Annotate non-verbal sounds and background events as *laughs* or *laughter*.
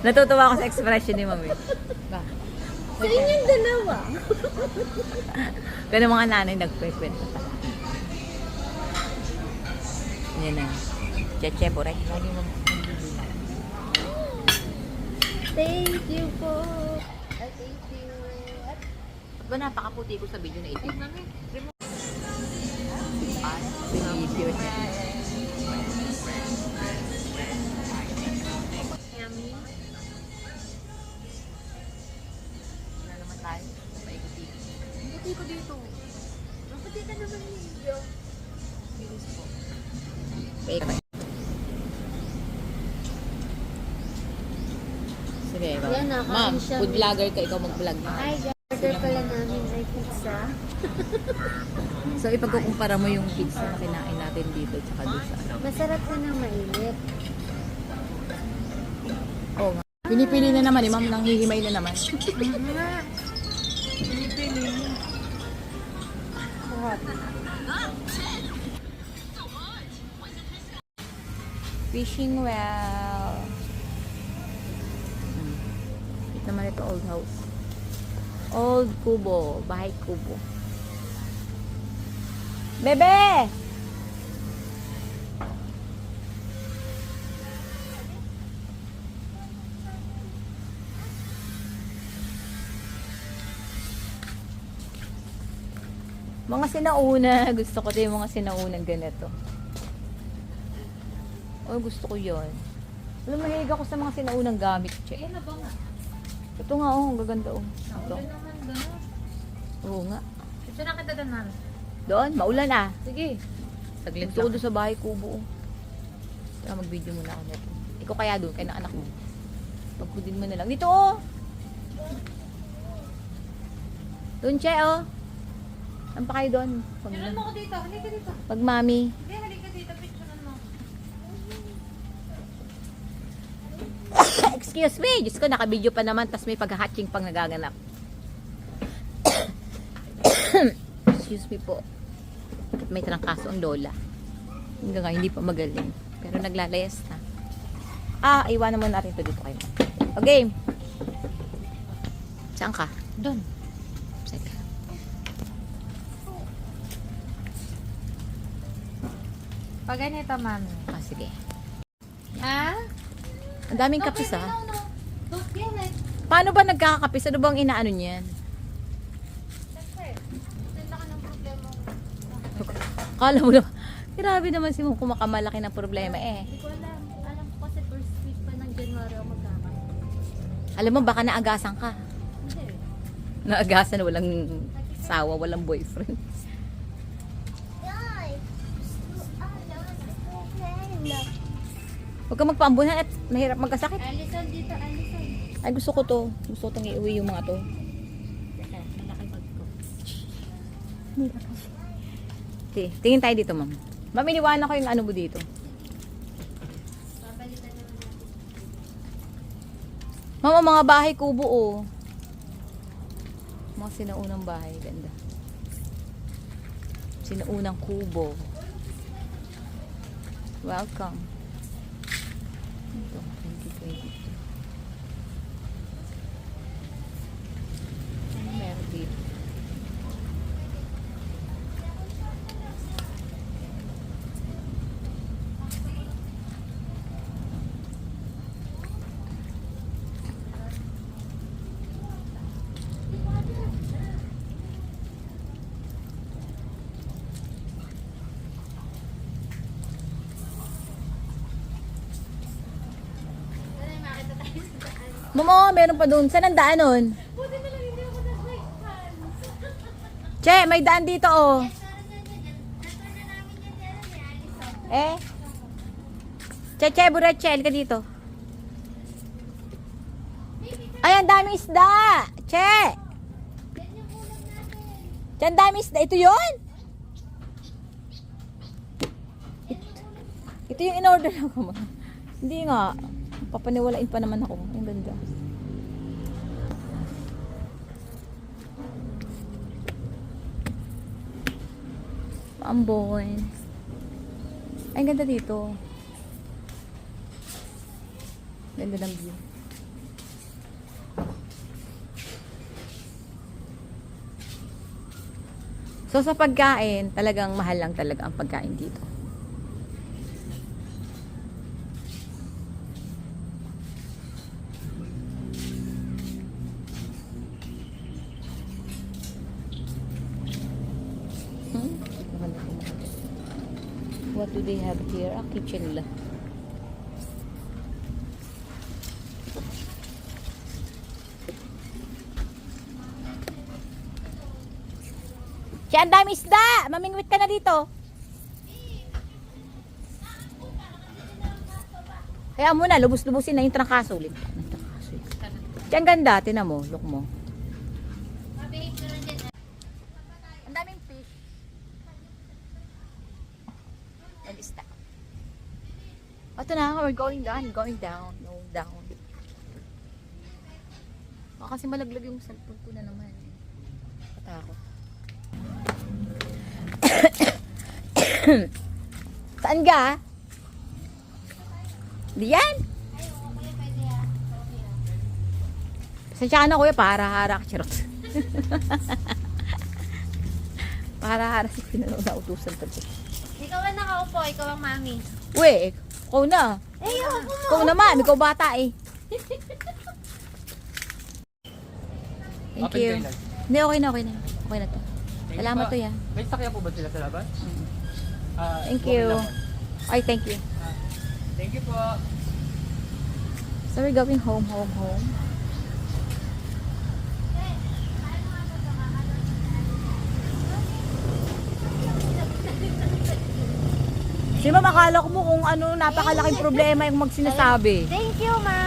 Natutuwa ako sa expression ni Mami. Ba? Sa inyong dalawa. Ganun mga nanay nagkwekwento pa. Yan na. Cheche. Lagi mo Thank you po. Thank you. At ba napakaputi ko sa video na ito? Ay, video niya. Yummy. Wala naman tayo. Paikuti. Buti ko dito. Mabuti ka naman video. Bilis po. Paikuti. Sige, ba? Yan, Ma'am, siya. food vlogger ka, ikaw mag-vlog. Hi, order pala namin ay pizza. So, ipagkukumpara mo yung pizza na kinain natin dito tsaka doon sa ano. Masarap na ng mainit. Oo nga. Pinipili na naman eh, ma'am, nang hihimay na naman. Nga. Sarap. Fishing well. Hmm. Ito naman ito, old house. Old kubo. Bahay kubo. Bebe! Mga sinauna. *laughs* Gusto ko din yung mga sinaunang ganito. Oh, gusto ko yon. Alam, ako sa mga sinaunang gamit, che. Ayan na ba nga? Ito nga, oh, ang gaganda, oh. Ito. Naulan naman gano'n. Oo nga. Ito na kita doon, mami. Doon, maulan ah. Sige. Saglit ko doon sa bahay kubo. oh. Tara, mag-video muna ako nito. Ikaw kaya doon, kay na anak mo. Pagkudin mo na lang. Dito, oh! Doon, che, oh. Saan pa kayo doon? Pag, Tingnan mo ko dito. Halika dito. pag mami. Hindi, halika dito mo. Excuse me! Diyos ko, nakabideo pa naman, tas may pag-hatching pang nagaganap. *coughs* Excuse me po. May trangkaso ang lola. Hanggang ngayon, hindi pa magaling. Pero naglalayas na. Ah, iwanan mo natin to dito kayo. Okay. Saan ka? Doon. Sige. Pag ganito, mami. Ah, sige. Ha? Ang daming kapis ah. Paano ba nagkakapis? Ano bang inaano niyan? Kala mo naman. Grabe naman si mong kumakamalaki ng problema eh. Hindi ko alam. Alam ko kasi first week pa ng January ako magkaka. Alam mo, baka naagasan ka. Hindi. Naagasan, walang sawa, walang boyfriend. Huwag ka magpaambunan at mahirap magkasakit. Alison dito, Alison. Ay, gusto ko to. Gusto ko itong iuwi yung mga to. Sige, tingin tayo dito, ma'am. Ma'am, iniwanan ko yung ano mo dito. Ma'am, mga bahay kubo, oh. Mga sinaunang bahay. Ganda. Sinaunang kubo. Welcome. Ito, 2022. Ano meron dito? Mamo, meron pa doon. Saan ang daan nun? Buti na lang hindi ako hands. *laughs* Che, may daan dito, oh. Alison. Eh? Che, che, burachel ka dito. Ay, ang daming isda! Che! Che, ang daming isda. Ito yon Ito yung in-order *laughs* ako. Hindi nga. Papaniwalain pa naman ako. Ang ganda. Ambon. Ay, ganda dito. Ganda ng view. So, sa pagkain, talagang mahal lang talaga ang pagkain dito. What do they have here? Ah, kitchen lang. Siya, ang isda! Mamingwit ka na dito. Kaya muna, lubos-lubusin na yung trangkaso ulit. Siya, ang ganda. Tinan mo, look mo. Ang daming fish. And isda. Ito na, we're going down, going down, no, down. Baka kasi malaglag yung cellphone ko na naman. Patakot. *coughs* Saan ka? Diyan? Sensya ka na kuya, para harak charot. *laughs* para harak si pinano na utusan pa dyan. Ikaw ang nakaupo, ikaw ang mami. We, ikaw na. Eh, ako mo. Ikaw naman, ikaw bata eh. Thank Open you. kayo lang. Hindi, okay na, okay na. Okay na to. Thank you Salamat to ya. May sakya po ba sila sa labas? Ah, Thank okay you. lang. Ay, thank you. Thank you po. So we're going home, home, home. Si ma'am, akala ko mo kung ano napakalaking problema yung magsinasabi. Thank you, ma.